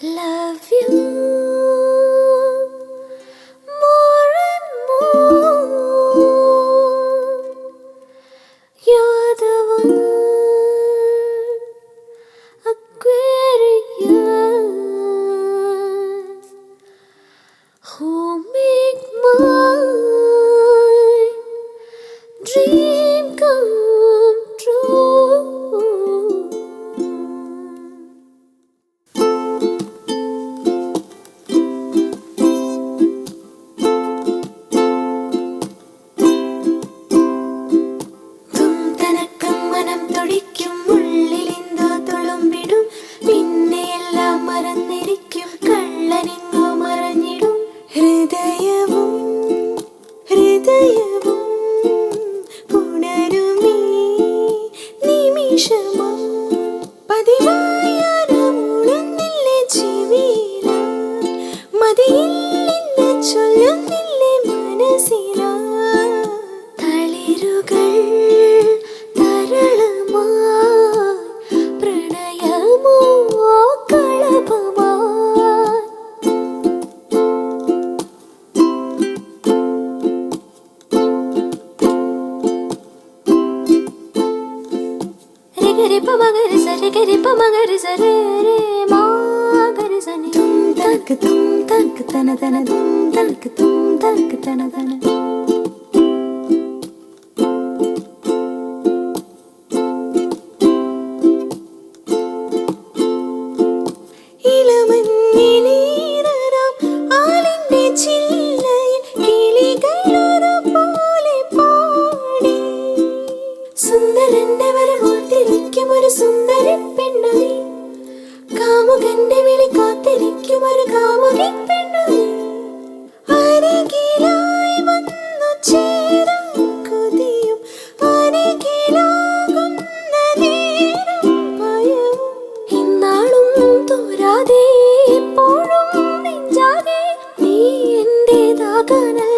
love you ಗರಿ ಪ ಮಗರಿ ಸರಿ ಗರಿ ಪ ಮಗರಿ ಸರಿ ರೇ ಮಾ ಗರಿ ಸನಿ ತುಂ ತನಕ ತುಂ ತನಕ ತನ ತನ ತುಂ ತನಕ ತುಂ ತನಕ ತನ ತನ പെണ്ണുനി കാമുകന്റെ വന്നു ഇന്നാളും തോരാതെ എപ്പോഴും നെഞ്ചാകെ നീ എന്റേതാകാനല്ലേ.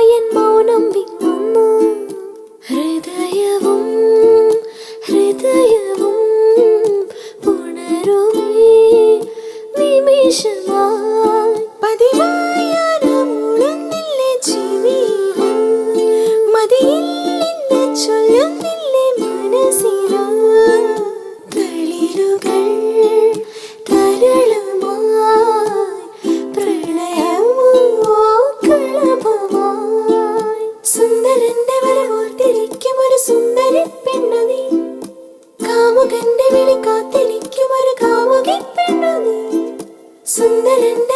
കാറ്റുകൾ തരളുമായി കളഭമായി സുന്ദരന്റെ വരവോർത്തിരിക്കും ഒരു സുന്ദരി നീ കാമുകന്റെ വിളി കാത്തിരിക്കും ഒരു കാമുകി നീ സുന്ദരന്റെ